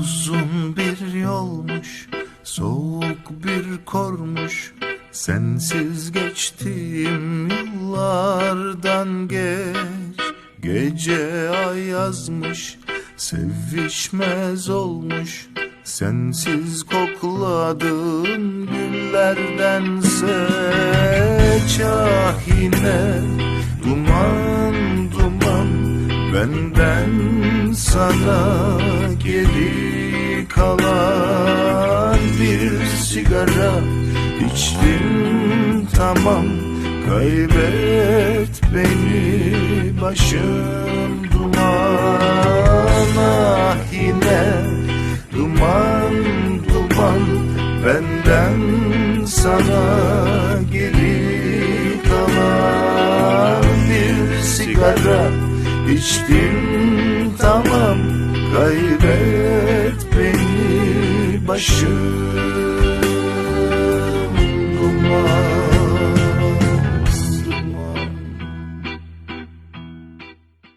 Uzun bir yolmuş, soğuk bir kormuş. Sensiz geçtiğim yıllardan geç. Gece ay yazmış, sevişmez olmuş. Sensiz kokladığım güllerden seç ah yine Duman duman benden sana geri kalan bir sigara içtim tamam. Kaybet beni başım duman ah yine duman duman. Benden sana geri kalan bir sigara içtim tamam. Kaybet beni başım